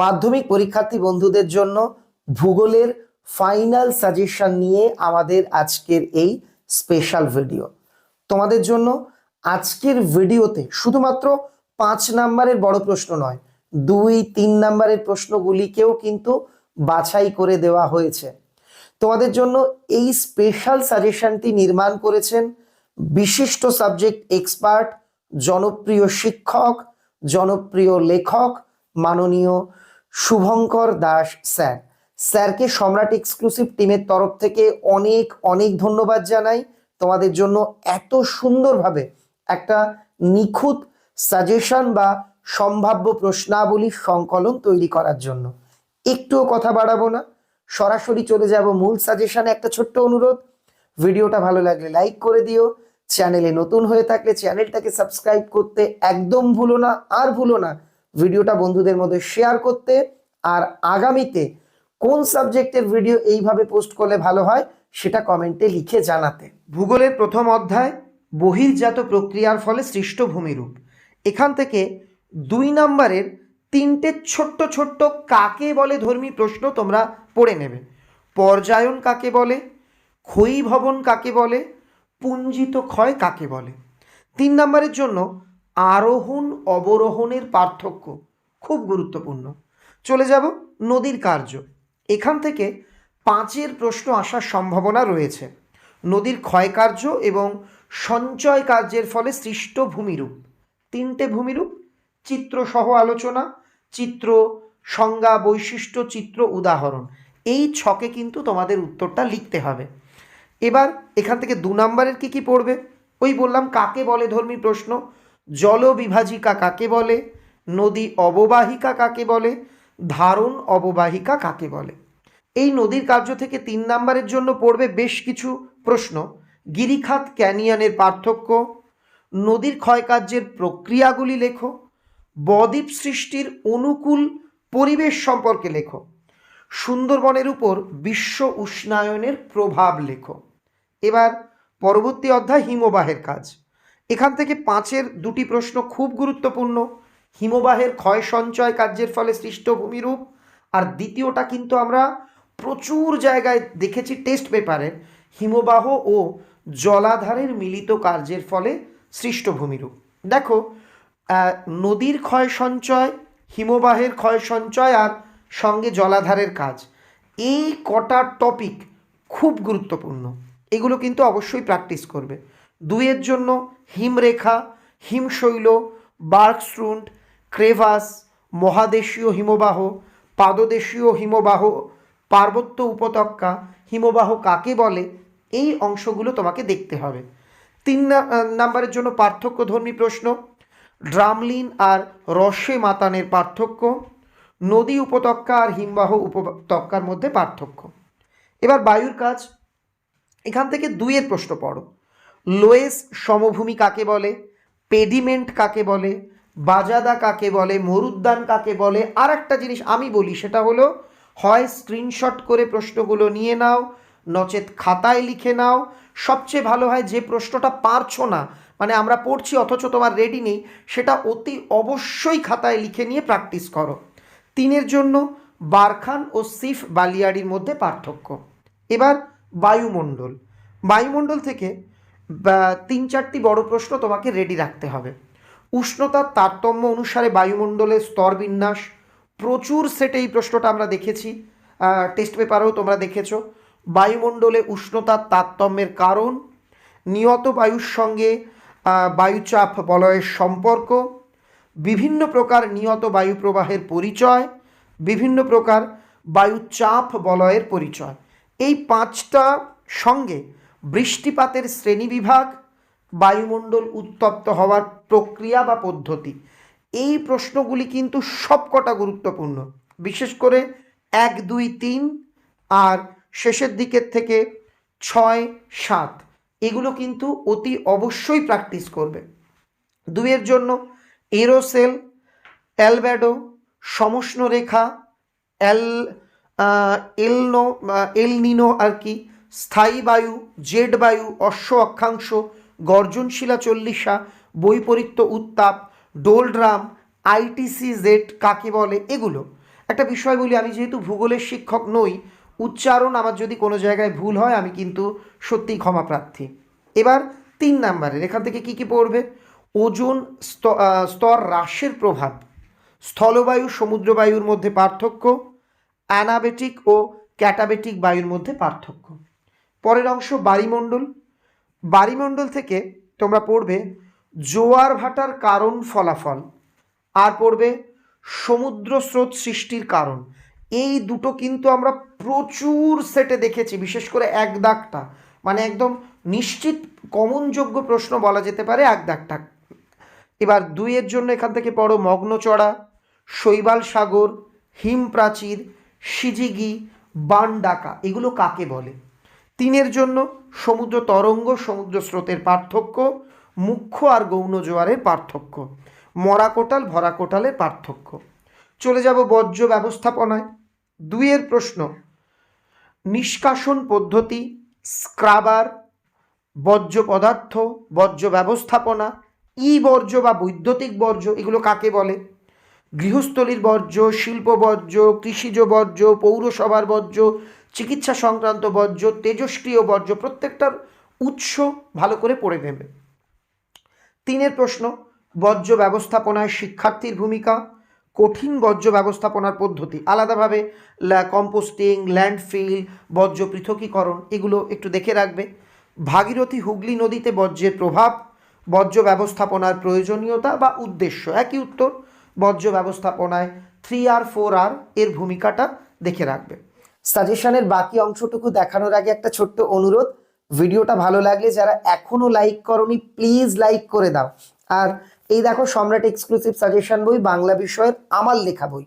মাধ্যমিক পরীক্ষার্থী বন্ধুদের জন্য ভূগোলের ফাইনাল সাজেশন নিয়ে আমাদের আজকের এই স্পেশাল ভিডিও তোমাদের জন্য আজকের ভিডিওতে শুধুমাত্র পাঁচ নাম্বারের বড় প্রশ্ন নয়, দুই, তিন নাম্বারের প্রশ্নগুলিকেও কিন্তু বাছাই করে দেওয়া হয়েছে। তোমাদের জন্য এই স্পেশাল সাজেশনটি নির্মাণ করেছেন বিশিষ্ট সাবজেক্ট এক্সপার্ট জনপ্রিয় শিক্ষক, জনপ্রিয় লেখক, মাননীয় শুভঙ্কর দাস স্যার। স্যারকে সম্রাট এক্সক্লুসিভ টিমের তরফ থেকে অনেক অনেক ধন্যবাদ জানাই। তোমাদের জন্য এত সুন্দরভাবে একটা নিখুঁত সাজেশন বা সম্ভাব্য প্রশ্নাবলীর সংকলন তৈরি করার জন্য। একটুও কথা বাড়াবো না। সরাসরি চলে যাব মূল সাজেশনে একটা ছোট্ট অনুরোধ। ভিডিওটা ভালো লাগলে লাইক করে দিও। চ্যানেলে নতুন হয়ে থাকলে চ্যানেলটাকে সাবস্ক্রাইব করতে একদম ভুলো না, আর ভুলো না। ভিডিওটা বন্ধুদের মধ্যে শেয়ার করতে আর আগামীতে কোন সাবজেক্টের ভিডিও এইভাবে পোস্ট করলে ভালো হয় সেটা কমেন্টে লিখে জানাতে। ভূগোলের প্রথম অধ্যায়, বহির্জাত প্রক্রিয়ার ফলে সৃষ্ট ভূমিরূপ এখান থেকে দুই নম্বরের তিনটে ছোট্ট ছোট্ট কাকে বলে ধর্মী প্রশ্ন তোমরা পড়ে নেবে। পর্যায়ন কাকে বলে? ক্ষয়ীভবন কাকে বলে? পুঞ্জিত ক্ষয় কাকে বলে? তিন নম্বরের জন্য আরোহণ অবরোহণের পার্থক্য খুব গুরুত্বপূর্ণ। চলে যাব নদীর কার্য। এখান থেকে পাঁচের প্রশ্ন আসার সম্ভাবনা রয়েছে। নদীর ক্ষয়কার্য এবং সঞ্চয় কার্যের ফলে সৃষ্ট ভূমিরূপ। তিনটে ভূমিরূপ চিত্রসহ আলোচনা, চিত্র সংজ্ঞা, বৈশিষ্ট্য, চিত্র উদাহরণ। এই ছকে কিন্তু তোমাদের উত্তরটা লিখতে হবে। এবার এখান থেকে দু নম্বরের কি কি পড়বে? ওই বললাম কাকে বলে ধর্মী প্রশ্ন জলবিভাজিকা কাকে বলে? নদী অববাহিকা কাকে বলে? ধারণ অববাহিকা কাকে বলে? এই নদীর কার্য থেকে তিন নম্বরের জন্য পড়বে বেশ কিছু প্রশ্ন। গিরিখাত ক্যানিয়নের পার্থক্য। নদীর ক্ষয়কার্যের প্রক্রিয়াগুলি লেখো। বদ্বীপ সৃষ্টির অনুকূল পরিবেশ সম্পর্কে লেখো। সুন্দরবনের উপর বিশ্ব উষ্ণায়নের প্রভাব লেখো। এবার পরবর্তী অধ্যায় হিমবাহের কাজ। এখান থেকে পাঁচের দুটি প্রশ্ন খুব গুরুত্বপূর্ণ। হিমবাহের ক্ষয় সঞ্চয় কার্যের ফলে সৃষ্ট ভূমিরূপ। আর দ্বিতীয়টা কিন্তু আমরা প্রচুর জায়গায় দেখেছি টেস্ট পেপারে। হিমবাহ ও জলাধারের মিলিত কার্যের ফলে সৃষ্ট ভূমিরূপ। দেখো নদীর ক্ষয় সঞ্চয়, হিমবাহের ক্ষয় সঞ্চয় আর সঙ্গে জলাধারের কাজ, এই কটা টপিক খুব গুরুত্বপূর্ণ। এগুলো কিন্তু অবশ্যই প্র্যাকটিস করবে। দুইয়ের জন্য হিমরেখা, হিমশৈল, বার্কস্ট্রুন্ট, ক্রেভাস, মহাদেশীয় হিমবাহ, পাদদেশীয় হিমবাহ, পার্বত্য উপত্যকা, হিমবাহ কাকে বলে? এই অংশগুলো তোমাকে দেখতে হবে। তিন নাম্বারের জন্য পার্থক্যধর্মী প্রশ্ন। ড্রামলিন আর রসে মাতানের পার্থক্য। নদী উপত্যকা আর হিমবাহ উপত্যকার মধ্যে পার্থক্য। এবার বায়ুর কাজ। এখান থেকে দুইয়ের প্রশ্ন পড়ো। লোয়েস সমভূমি কাকে বলে? পেডিমেন্ট কাকে বলে? বাজাদা কাকে বলে? মরুদ্যান কাকে বলে? আর একটা জিনিস আমি বলি, সেটা হলো, হয় স্ক্রিনশট করে প্রশ্নগুলো নিয়ে নাও, নচেত খাতায় লিখে নাও। সবচেয়ে ভালো হয় যে প্রশ্নটা পারছ না মানে আমরা পড়ছি অথচ তোমার রেডি নেই, সেটা অতি অবশ্যই খাতায় লিখে নিয়ে প্র্যাকটিস করো। তিনের জন্য, বারখান ও সিফ বালিয়াড়ির মধ্যে পার্থক্য। এবার বায়ুমণ্ডল। বায়ুমণ্ডল থেকে তিন চারটি বড় প্রশ্ন তোমাকে রেডি রাখতে হবে। উষ্ণতার তারতম্য অনুসারে বায়ুমণ্ডলের স্তর বিন্যাস, প্রচুর সেটে এই প্রশ্নটা আমরা দেখেছি টেস্ট পেপারেও তোমরা দেখেছ। বায়ুমণ্ডলে উষ্ণতার তারতম্যের কারণ, নিয়ত বায়ুর সঙ্গে বায়ুচাপ বলয়ের সম্পর্ক, বিভিন্ন প্রকার নিয়ত বায়ু প্রবাহের পরিচয়, বিভিন্ন প্রকার বায়ুচাপ বলয়ের পরিচয়। এই পাঁচটা সঙ্গে বৃষ্টিপাতের শ্রেণীবিভাগ বায়ুমণ্ডল উত্তপ্ত হওয়ার প্রক্রিয়া বা পদ্ধতি। এই প্রশ্নগুলি কিন্তু সবকটা গুরুত্বপূর্ণ। বিশেষ করে এক, দুই, তিন আর শেষের দিকের থেকে ছয়, সাত। এগুলো কিন্তু অতি অবশ্যই প্র্যাকটিস করবে। দুইয়ের জন্য এরোসেল অ্যালব্যাডো সমষ্ণ রেখা এল এলনো এলনিনো আর কি স্থায়ী বায়ু, জেড বায়ু, অশ্ব অক্ষাংশ, গর্জনশীলা চল্লিশা, বৈপরীত্য উত্তাপ, ডোলড্রাম আইটিসি জেড কাকে বলে? এগুলো। একটা বিষয় বলি, আমি যেহেতু ভূগোলের শিক্ষক নই, উচ্চারণ আমার যদি কোনো জায়গায় ভুল হয়, আমি কিন্তু সত্যিই ক্ষমা প্রার্থী। এবার তিন নাম্বারের, এখান থেকে কি কি পড়বে? ওজন স্ত- স্তর হ্রাসের প্রভাব, স্থলবায়ু, সমুদ্রবায়ুর মধ্যে পার্থক্য, অ্যানাবেটিক ও ক্যাটাবেটিক বায়ুর মধ্যে পার্থক্য। পরের অংশ বায়ুমণ্ডল বায়ুমণ্ডল থেকে তোমরা পড়বে জোয়ার ভাটার কারণ ফলাফল, আর পড়বে সমুদ্র স্রোত সৃষ্টির কারণ। এই দুটো কিন্তু আমরা প্রচুর সেটে দেখেছি, বিশেষ করে এক দাগটা মানে একদম নিশ্চিত কমনযোগ্য প্রশ্ন বলা যেতে পারে এক দাগটা এবার দুইয়ের জন্য এখান থেকে পড়ো মগ্নচড়া, শৈবাল সাগর হিম প্রাচীর সিজিগি বান ডাকা এগুলো কাকে বলে? তিনের জন্য সমুদ্র তরঙ্গ, সমুদ্র স্রোতের পার্থক্য, মুখ্য আর গৌণ জোয়ারের পার্থক্য মরা কোটাল ভরা কোটালের পার্থক্য। চলে যাব বর্জ্য ব্যবস্থাপনায়। দুইয়ের প্রশ্ন, নিষ্কাশন পদ্ধতি, স্ক্রাবার, বর্জ্য পদার্থ, বর্জ্য ব্যবস্থাপনা, ই বর্জ্য বা বৈদ্যুতিক বর্জ্য, এগুলো কাকে বলে? গৃহস্থলীর বর্জ্য শিল্প বর্জ্য কৃষিজ বর্জ্য, পৌরসভার বর্জ্য চিকিৎসা সংক্রান্ত বর্জ্য তেজস্ক্রিয় বর্জ্য প্রত্যেকটার উৎস ভালো করে পড়ে নেবে। তিনের প্রশ্ন, বর্জ্য ব্যবস্থাপনায় শিক্ষার্থীর ভূমিকা, কঠিন বর্জ্য ব্যবস্থাপনার পদ্ধতি, আলাদাভাবে কম্পোস্টিং, ল্যান্ডফিল, বর্জ্য পৃথকীকরণ, এগুলো একটু দেখে রাখবে। ভাগীরথী হুগলি নদীতে বর্জ্যের প্রভাব, বর্জ্য ব্যবস্থাপনার প্রয়োজনীয়তা বা উদ্দেশ্য, একই উত্তর, বর্জ্য ব্যবস্থাপনায় থ্রি আর ফোর আর এর ভূমিকাটা দেখে রাখবে। সাজেশনের বাকি অংশটুকু দেখানোর আগে একটা ছোট্ট অনুরোধ। ভিডিওটা ভালো লাগলে যারা এখনও লাইক করনি প্লিজ লাইক করে দাও। আর এই দেখো সম্রাট এক্সক্লুসিভ সাজেশন বই, বাংলা বিষয়ের আমার লেখা বই।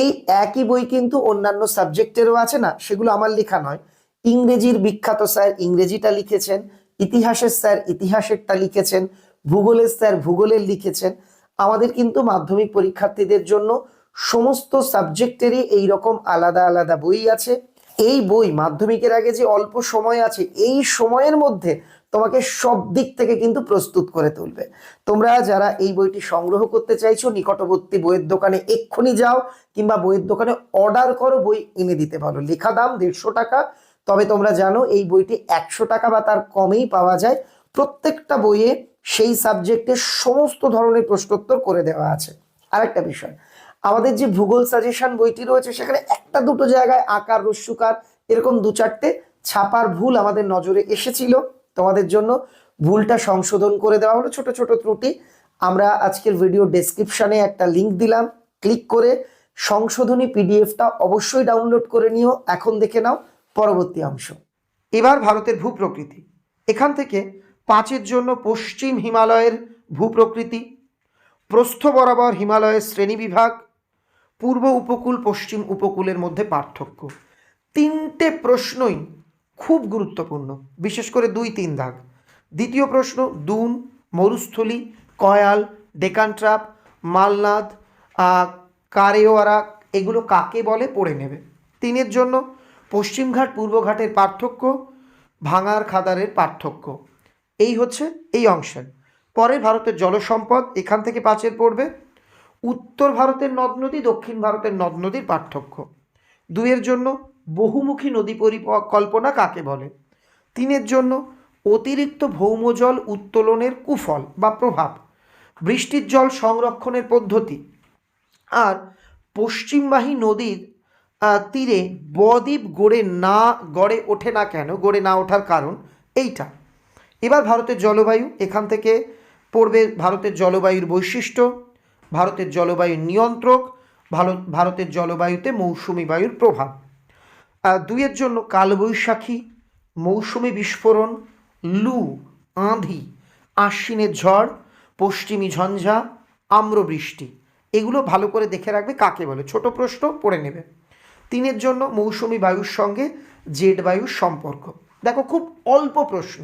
এই একই বই কিন্তু অন্যান্য সাবজেক্টেরও আছে না, সেগুলো আমার লেখা নয়। ইংরেজির বিখ্যাত স্যার ইংরেজিটা লিখেছেন, ইতিহাসের স্যার ইতিহাসেরটা লিখেছেন, ভূগোলের স্যার ভূগোলের লিখেছেন। আমাদের কিন্তু মাধ্যমিক পরীক্ষার্থীদের জন্য সমস্ত সাবজেক্টেরই এই রকম আলাদা আলাদা বই আছে। এই বই মাধ্যমিকের আগে যে অল্প সময় আছে, এই সময়ের মধ্যে তোমাকে সব দিক থেকে কিন্তু প্রস্তুত করে তুলবে। তোমরা যারা এই বইটি সংগ্রহ করতে চাইছো, নিকটবর্তী বইয়ের দোকানে এক্ষুনি যাও, কিংবা বইয়ের দোকানে অর্ডার করো, বই এনে দিতে পারো। লেখা দাম দেড়শো টাকা, তবে তোমরা জানো এই বইটি একশো টাকা বা তার কমেই পাওয়া যায়। প্রত্যেকটা বইয়ে সেই সাবজেক্টে সমস্ত ধরনের প্রশ্নোত্তর করে দেওয়া আছে। আরেকটা বিষয় আমাদের যে ভূগোল সাজেশন বইটি রয়েছে, সেখানে একটা দুটো জায়গায় আকার রস্যুকার এরকম দু চারটে ছাপার ভুল আমাদের নজরে এসেছিল। তোমাদের জন্য ভুলটা সংশোধন করে দেওয়া হলো। ছোট ছোট ত্রুটি। আমরা আজকের ভিডিও ডেসক্রিপশানে একটা লিংক দিলাম। ক্লিক করে সংশোধনী পিডিএফটা অবশ্যই ডাউনলোড করে নিও। এখন দেখে নাও পরবর্তী অংশ। এবার ভারতের ভূপ্রকৃতি। এখান থেকে পাঁচের জন্য পশ্চিম হিমালয়ের ভূপ্রকৃতি, প্রস্থ বরাবর হিমালয়ের শ্রেণীবিভাগ পূর্ব উপকূল, পশ্চিম উপকূলের মধ্যে পার্থক্য। তিনটে প্রশ্নই খুব গুরুত্বপূর্ণ, বিশেষ করে দুই তিন দাগ। দ্বিতীয় প্রশ্ন, দুন, মরুস্থলী, কয়াল ডেকান ট্রাপ মালনাদ কারেওয়ারা, এগুলো কাকে বলে পড়ে নেবে। তিনের জন্য, পশ্চিমঘাট পূর্বঘাটের পার্থক্য, ভাঙার খাদারের পার্থক্য। এই হচ্ছে এই অংশের। পরে ভারতের জলসম্পদ, এখান থেকে পাঁচের পড়বে। উত্তর ভারতের নদ নদী, দক্ষিণ ভারতের নদ নদীর পার্থক্য। দুইয়ের জন্য বহুমুখী নদী পরিকল্পনা কাকে বলে? তিনের জন্য অতিরিক্ত ভৌমজল উত্তোলনের কুফল বা প্রভাব, বৃষ্টির জল সংরক্ষণের পদ্ধতি, আর পশ্চিমবাহী নদীর তীরে বদ্বীপ গড়ে না, গড়ে ওঠে না কেন? গড়ে না ওঠার কারণ এইটা। এবার ভারতের জলবায়ু, এখান থেকে পড়বে ভারতের জলবায়ুর বৈশিষ্ট্য ভারতের জলবায়ুর নিয়ন্ত্রক ভারত ভারতের জলবায়ুতে মৌসুমি বায়ুর প্রভাব। দুইয়ের জন্য কালবৈশাখী, মৌসুমি বিস্ফোরণ, লু, আঁধি, আশ্বিনের ঝড়, পশ্চিমী ঝঞ্ঝা, আম্রবৃষ্টি। এগুলো ভালো করে দেখে রাখবে কাকে বলে? ছোট প্রশ্ন, পড়ে নেবে। তিনের জন্য মৌসুমি বায়ুর সঙ্গে জেড বায়ুর সম্পর্ক। দেখো, খুব অল্প প্রশ্ন।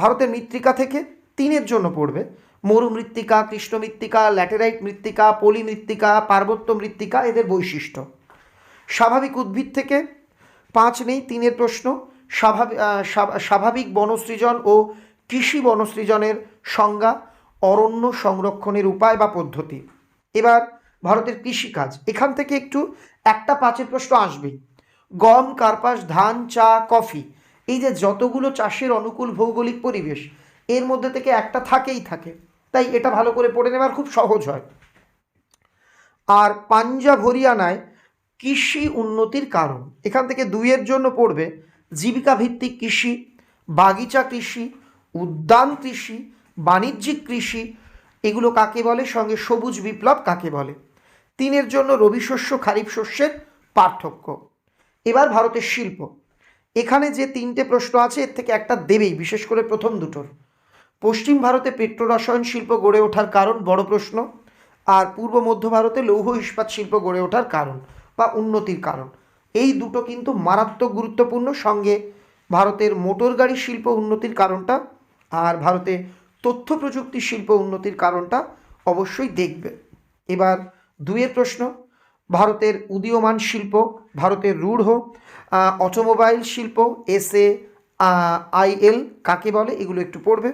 ভারতের মৃত্তিকা থেকে তিনের জন্য পড়বে। মরু মৃত্তিকা কৃষ্ণ মৃত্তিকা ল্যাটেরাইট মৃত্তিকা পলি মৃত্তিকা পার্বত্য মৃত্তিকা এদের বৈশিষ্ট্য। স্বাভাবিক উদ্ভিদ থেকে পাঁচ নেই, তিনের প্রশ্ন। স্বাভাবিক স্বাভাবিক বনসৃজন ও কৃষি বনসৃজনের সংজ্ঞা, অরণ্য সংরক্ষণের উপায় বা পদ্ধতি। এবার ভারতের কৃষিকাজ। এখান থেকে একটু একটা পাঁচের প্রশ্ন আসবেই গম, কার্পাস, ধান, চা, কফি, এই যে যতগুলো চাষের অনুকূল ভৌগোলিক পরিবেশ, এর মধ্যে থেকে একটা থাকেই থাকে। তাই এটা ভালো করে পড়ে নেওয়ার খুব সহজ হয়। আর পাঞ্জাব হরিয়ানায় কৃষি উন্নতির কারণ। এখান থেকে দুইয়ের জন্য পড়বে জীবিকা ভিত্তিক কৃষি, বাগিচা কৃষি, উদ্যান কৃষি, বাণিজ্যিক কৃষি, এগুলো কাকে বলে? সঙ্গে সবুজ বিপ্লব কাকে বলে? তিনের জন্য রবি শস্য, খারিফ শস্যের পার্থক্য। এবার ভারতের শিল্প। এখানে যে তিনটে প্রশ্ন আছে, এর থেকে একটা দেবেই, বিশেষ করে প্রথম দুটোর। পশ্চিম ভারতে পেট্রোরসায়ন শিল্প গড়ে ওঠার কারণ বড় প্রশ্ন, আর পূর্ব মধ্য ভারতে লৌহ ইস্পাত শিল্প গড়ে ওঠার কারণ বা উন্নতির কারণ। এই দুটো কিন্তু মারাত্মক গুরুত্বপূর্ণ। সঙ্গে ভারতের মোটর গাড়ি শিল্প উন্নতির কারণটা আর ভারতে তথ্য প্রযুক্তি শিল্প উন্নতির কারণটা অবশ্যই দেখবে। এবার দুইয়ের প্রশ্ন, ভারতের উদীয়মান শিল্প, ভারতের রূঢ় অটোমোবাইল শিল্প এসএ আইএল কাকে বলে? এগুলো একটু পড়বে।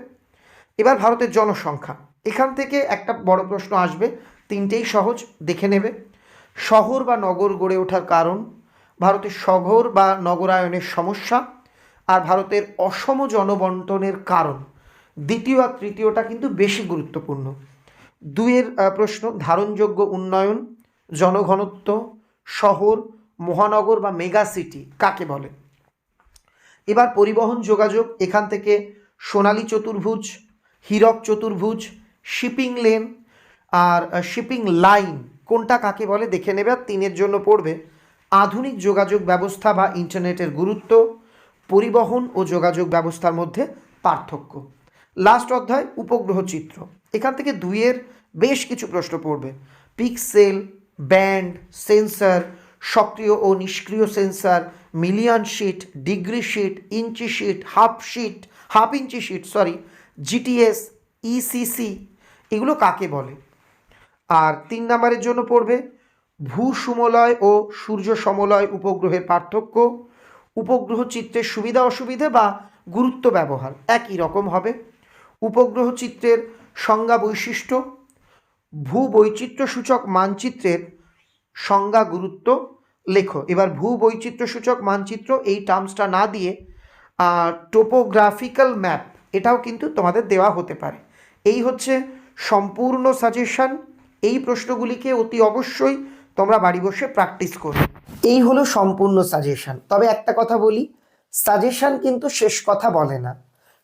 এবার ভারতের জনসংখ্যা। এখান থেকে একটা বড় প্রশ্ন আসবে তিনটেই সহজ দেখে নেবে। শহর বা নগর গড়ে ওঠার কারণ ভারতের শহর বা নগরায়নের সমস্যা আর ভারতের অসম জনবন্টনের কারণ। দ্বিতীয় আর তৃতীয়টা কিন্তু বেশি গুরুত্বপূর্ণ। দুইয়ের আহ, প্রশ্ন ধারণযোগ্য উন্নয়ন জনঘনত্ব শহর মহানগর বা মেগা সিটি কাকে বলে? এবার পরিবহন যোগাযোগ এখান থেকে সোনালী চতুর্ভুজ হীরক চতুর্ভুজ, শিপিং লেন আর শিপিং লাইন কোনটা কাকে বলে দেখে নেবে আর তিনের জন্য পড়বে। আধুনিক যোগাযোগ ব্যবস্থা বা ইন্টারনেটের গুরুত্ব, পরিবহন ও যোগাযোগ ব্যবস্থার মধ্যে পার্থক্য। লাস্ট অধ্যায়, উপগ্রহ চিত্র। এখান থেকে দুইয়ের বেশ কিছু প্রশ্ন পড়বে। পিক্সেল, ব্যান্ড, সেন্সর, সক্রিয় ও নিষ্ক্রিয় sensor, million sheet, degree sheet, inch sheet, half sheet, half inch sheet, sorry GTS ECC E এগুলো কাকে বলে? আর তিন নম্বরের জন্য পড়বে ভূ সমলয় ও সূর্য সমলয় উপগ্রহের পার্থক্য, উপগ্রহ চিত্রের সুবিধা অসুবিধে বা গুরুত্ব ব্যবহার, একই রকম হবে। উপগ্রহ চিত্রের সংজ্ঞা বৈশিষ্ট্য ভূ বৈচিত্র্যসূচক মানচিত্রের সংজ্ঞা গুরুত্ব। লেখো, এবার ভূ বৈচিত্র্যসূচক মানচিত্র এই টার্মসটা না দিয়ে টোপোগ্রাফিক্যাল ম্যাপ এটাও কিন্তু তোমাদের দেওয়া হতে পারে। এই হচ্ছে সম্পূর্ণ সাজেশান এই প্রশ্নগুলিকে অতি অবশ্যই তোমরা বাড়ি বসে প্র্যাকটিস করো এই হলো সম্পূর্ণ সাজেশান তবে একটা কথা বলি সাজেশান কিন্তু শেষ কথা বলে না।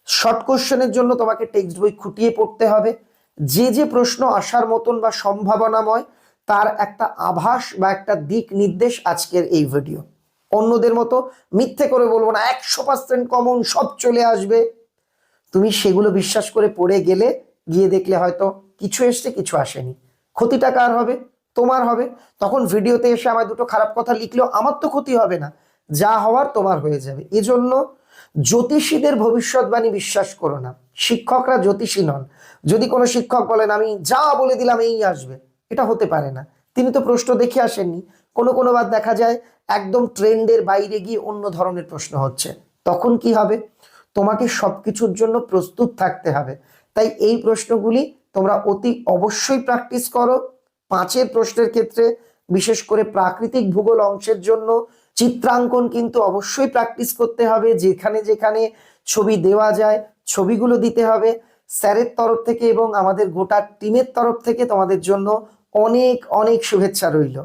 শর্ট কোশ্চেনের জন্য তোমাকে টেক্সট বই খুঁটিয়ে পড়তে হবে। যে যে প্রশ্ন আসার মতন বা সম্ভাবনাময়, তার একটা আভাস বা একটা দিক নির্দেশ আজকের এই ভিডিও অন্যদের মতো মিথ্যে করে বলব না, একশো পার্সেন্ট কমন সব চলে আসবে। তুমি সেগুলো বিশ্বাস করে পড়ে গেলে গিয়ে দেখলে হয়তো কিছু এসছে, কিছু আসেনি। ক্ষতিটা কার হবে? তোমার হবে। তখন ভিডিওতে এসে আমার দুটো খারাপ কথা লিখলেও আমার তো ক্ষতি হবে না। যা হওয়ার তোমার হয়ে যাবে। এজন্য জ্যোতিষীদের ভবিষ্যৎবাণী বিশ্বাস করো না। শিক্ষকরা জ্যোতিষী নন। যদি কোনো শিক্ষক বলেন, আমি যা বলে দিলাম, এই আসবে। এটা হতে পারে না। তিনি তো প্রশ্ন দেখে আসেননি। কোনো কোনো বার দেখা যায়, একদম ট্রেন্ডের বাইরে গিয়ে অন্য ধরনের প্রশ্ন হচ্ছে। তখন কি হবে? তোমাকে সবকিছুর জন্য প্রস্তুত থাকতে হবে। তাই এই প্রশ্নগুলি তোমরা অতি অবশ্যই প্র্যাকটিস করো। পাঁচের প্রশ্নের ক্ষেত্রে, বিশেষ করে প্রাকৃতিক ভূগোল অংশের জন্য চিত্রাঙ্কন কিন্তু অবশ্যই প্র্যাকটিস করতে হবে। যেখানে যেখানে ছবি দেওয়া যায়, ছবিগুলো দিতে হবে। স্যারের তরফ থেকে এবং আমাদের গোটা টিমের তরফ থেকে তোমাদের জন্য অনেক অনেক শুভেচ্ছা রইল।